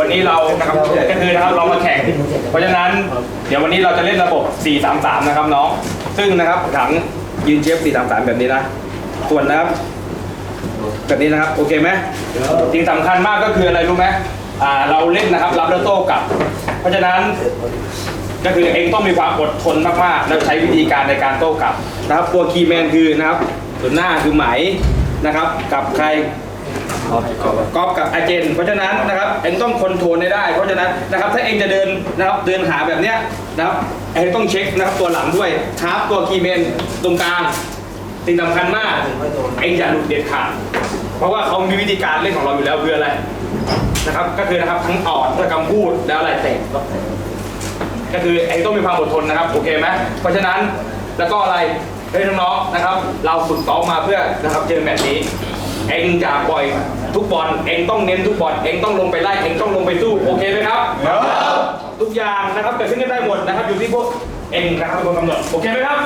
วันนี้เรานะครับก็คือนะครับเรามาแข่ง เพราะฉะนั้นเดี๋ยววันนี้เราจะเล่นระบบ 4-3-3 นะครับน้อง ซึ่งนะครับถังยืนเชฟ4-3-3 แบบนี้นะ ส่วนนะครับ แบบนี้นะครับ โอเคไหมสิ่งสำคัญมากก็คืออะไรรู้ไหมอ่าเราเล่นนะครับ รับแล้วโต้กลับ เพราะฉะนั้นก็คือเองต้องมีความอดทนมากๆ แล้วใช้วิธีการในการโต้กลับนะครับตัวคีย์แมนคือนะครับส่วนหน้าคือไหมนะครับ กับใคร กอล์ฟกับอาเจน เพราะฉะนั้นนะครับเองต้องคอนโทรลให้ได้ เพราะฉะนั้นนะครับถ้าเองจะเดินนะครับเดินหาแบบเนี้ยนะครับเองต้องเช็คนะครับตัวหลังด้วยคราฟตัวคีย์แมนตรงกลางสิ่งสำคัญมากเองอย่าหลุดเด็ดขาดเพราะว่าเขามีวิธีการเล่นของเราอยู่แล้วคืออะไรนะครับก็คือนะครับทั้งออดทั้งคำพูดแล้วอะไรเตะก็คือเองต้องมีความอดทนนะครับโอเคไหมเพราะฉะนั้นแล้วก็อะไรเฮ้ยน้องๆนะครับ เราฝึกซ้อมมาเพื่อนะครับเจอแมตช์นี้ เองจะปล่อยทุกบอลเองต้องเน้นทุกบอลเองต้องลงไปไล่เองต้องลงไปสู้โอเคไหมครับ ทุกอย่างนะครับเกิดขึ้นได้หมดนะครับอยู่ที่พวกเองนะครับเป็นคนกำหนดโอเคไหมครับ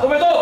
ลงไปสู้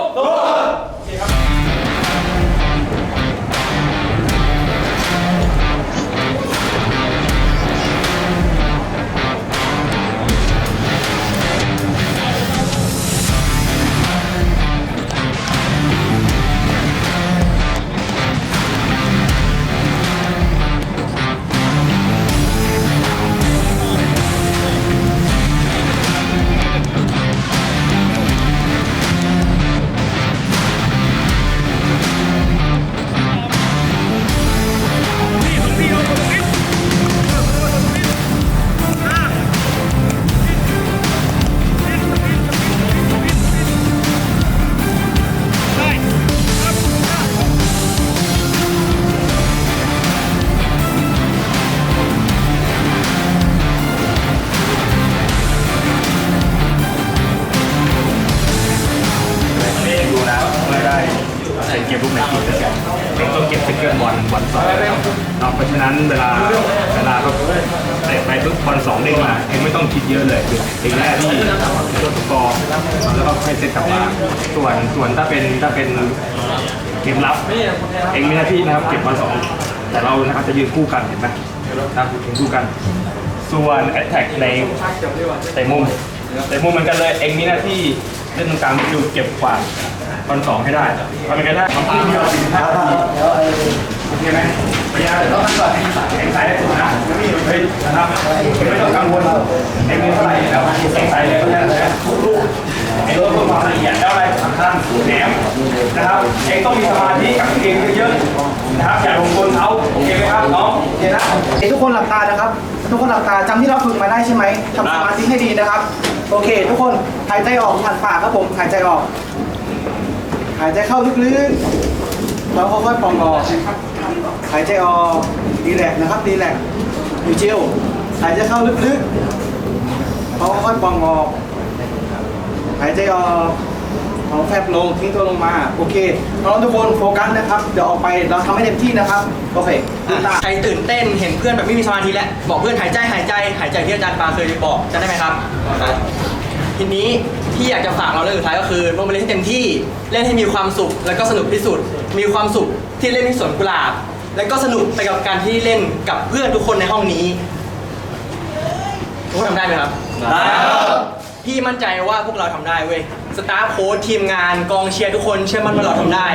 ส่วนส่วนถ้าเป็นถ้าเป็นเกมรับเองมีหน้าที่นะครับเก็บบอลสองแต่เรานะครับจะยืนคู่กันเห็นไหมนะยืนคู่กัน ส่วนแอตแทกในเตะมุมเตะมุมเหมือนกันเลยเองมีหน้าที่เล่นตรงกลางอยู่เก็บกวาดบอลสองให้ได้ทำยังไงได้ทำที่เดียวสิบห้าทีโอเคไหมพยายามต้องตั้งก่อนเองใส่ได้ถูกนะเฮ้ยนะครับไม่ต้องกังวลเองมีเท่าไหร่แล้วเองใส่เลยก็ได้นะทุกลูก เองต้องเพิ่มความละเอียดแล้วอะไรสำคัญแหนมนะครับเองต้องมีสมาธิกับเกมเยอะๆนะครับอย่าลงกลเขาโอเคไหมครับน้องโอเคนะเอ้ยทุกคนหลับตานะครับ ทุกคนหลับตาจำที่เราฝึกมาได้ใช่ไหมทำสมาธิให้ดีนะครับ โอเค ทุกคนหายใจออกผ่านปากครับผมหายใจออกหายใจเข้าลึกๆแล้วค่อยๆปล่องออกหายใจออกดีแลกซ์นะครับดีแลกซ์อยู่เจียวหายใจเข้าลึกๆแล้วค่อยๆปล่องออก หายใจออกเอาแฟบลงทิ้งตัวลงมา โอเคน้องทุกคนโฟกัสนะครับ เดี๋ยวออกไปเราทำให้เต็มที่นะครับ โอเคลืมตาใครตื่นเต้นเห็นเพื่อนแบบไม่มีสมาธิแล้วบอกเพื่อนหายใจหายใจ หายใจที่อาจารย์ปาเคยบอกจะได้ไหมครับทีนี้ที่อยากจะฝากเราเรื่องสุดท้ายก็คือลงไปเล่นให้เต็มที่เล่นให้มีความสุขแล้วก็สนุกที่สุด มีความสุขที่เล่นที่สวนกุหลาบ แล้วก็สนุกไปกับการที่เล่นกับเพื่อนทุกคนในห้องนี้ทุกคนทำได้ไหมครับ ได้ พี่มั่นใจว่าพวกเราทำได้เว้ยสตาฟโค้ชทีมงานกองเชียร์ทุกคนเชื่อมั่นว่าเราทำได้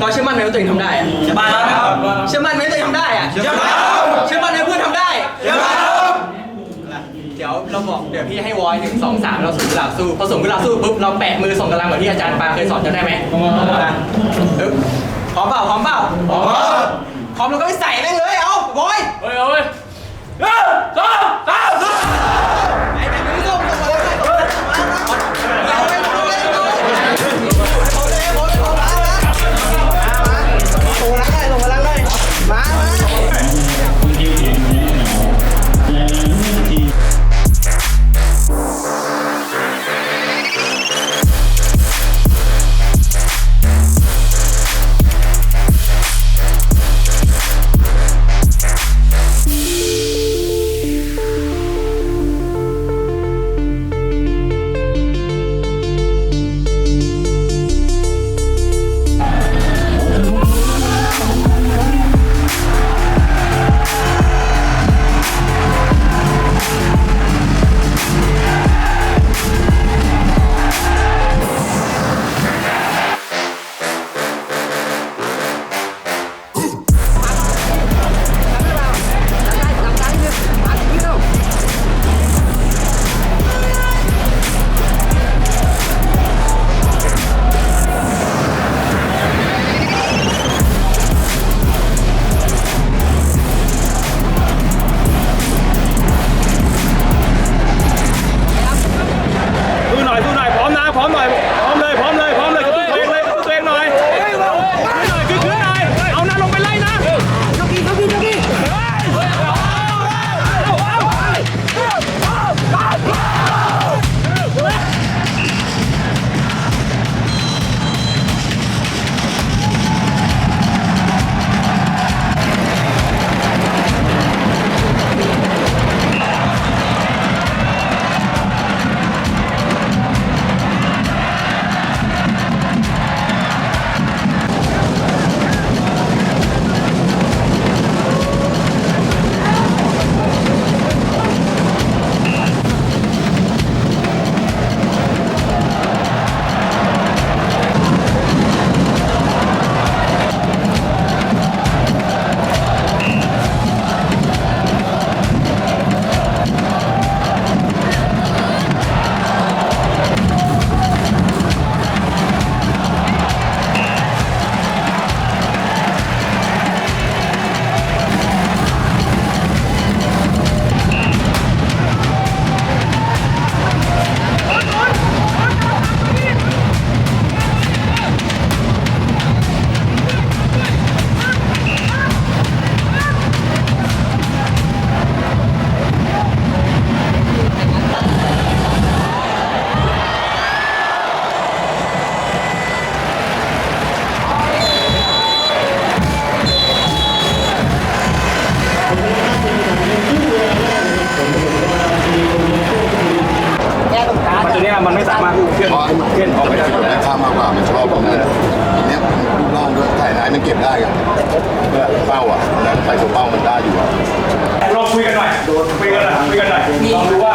เราเชื่อมั่นไหมว่าตัวเองทำได้อะเชื่อมั่นครับ เชื่อมั่นไหมว่าตัวเองทำได้อะเชื่อมั่นเชื่อมั่นไหมเพื่อนทำได้เชื่อมั่นเดี๋ยวเราบอกเดี๋ยวพี่ให้วอยหนึ่งสองสามเราส่งกุหลาบสู้พอส่งกุหลาบสู้ปุ๊บเราแปะมือส่งกำลังเหมือนที่อาจารย์ปาเคยสอนจะได้ไหมพร้อมเปล่าพร้อมเปล่าพร้อมพร้อมเราก็ไปใส่แม่งเลยเอาบอย เฮ้ยเอาเว้ยเฮ้ยสองสาม คุยกันคุยกันหน่อยคุยกันหน่อยลองดูว่า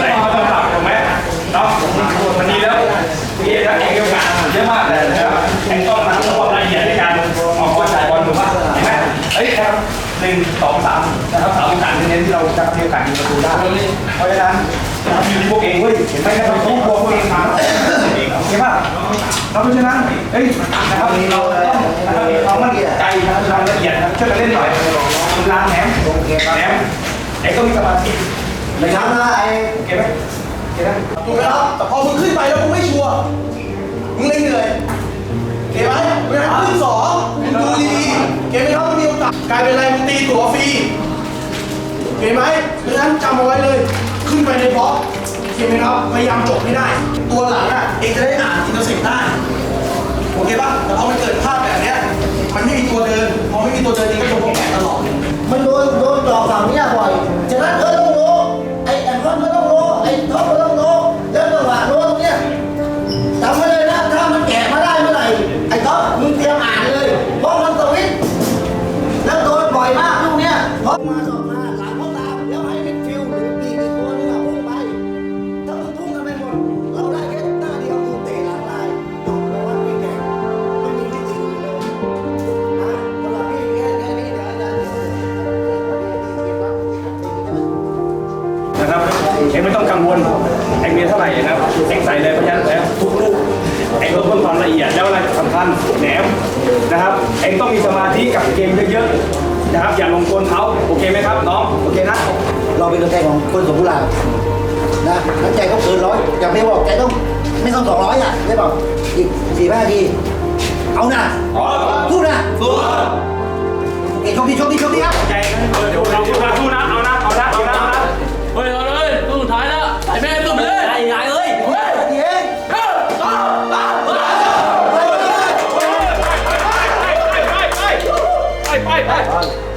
ไหนเขาต้องปรับถูกไหมเนาะวันนี้แล้วพี่เอ็นะเองมีโอกาสเยอะมากเลยนะครับเองต้องทำความละเอียดในการออกบอลจ่ายบอลถูกป่ะเห็นไหมเฮ้ยครับหนึ่งสองสามนะครับสามโอกาสเน้นที่เราจะมีโอกาสยิงประตูได้เพราะฉะนั้นอยู่ที่พวกเองเว้ยเห็นไหมครับพวกพวกเองมาโอเคป่ะเราเพราะฉะนั้นเฮ้ยนะครับเราต้องนะครับมีความั่นใจนะครับราละเอียดนะช่วยกันเล่นหน่อยล้างแหนมแหนม เอ็งต้องมีสมาธิไม่ทำอะไรโอเคไหมโอเคนะถูกไหมครับแต่พอมึงขึ้นไปแล้วมึงไม่ชัวร์มึงเลยเหนื่อยเห็นไหมเวลาขึ้นสองมึงดูดีๆเห็นไหมครับมันมีโอกาสกลายเป็นอะไรมึงตีตั๋วฟรีเห็นไหมเพราะฉะนั้นจำเอาไว้เลย ขึ้นไปในบล็อกเห็นไหมครับพยายามจบให้ได้ ตัวหลังอะเองจะได้อ่านอินเตอร์เซ็ปได้โอเคป่ะแต่พอมันเกิดภาพแบบเนี้ยมันไม่มีตัวเดิน ม่มีตัวเจอจริงก็โดนพวกแกตลอด มันโดนโดนดอกฝั่งเนี้ยบ่อย ฉะนั้นเออ เองต้องมีสมาธิกับเกมเยอะๆนะครับ อย่าลงกลเขาโอเคไหมครับน้องโอเคนะเราเป็นตัวแทนของคนสมบูรณ์นะน้ำใจเขาเกินร้อยอย่าไม่บอกใจต้องไม่ต้องสองร้อยอะได้บอกอีกสี่ห้าทีเอานะสู้นะสู้เก่งโชคดีโชคดีโชคดีครับใจเดี๋ยวเราสู้นะ Hey, halt!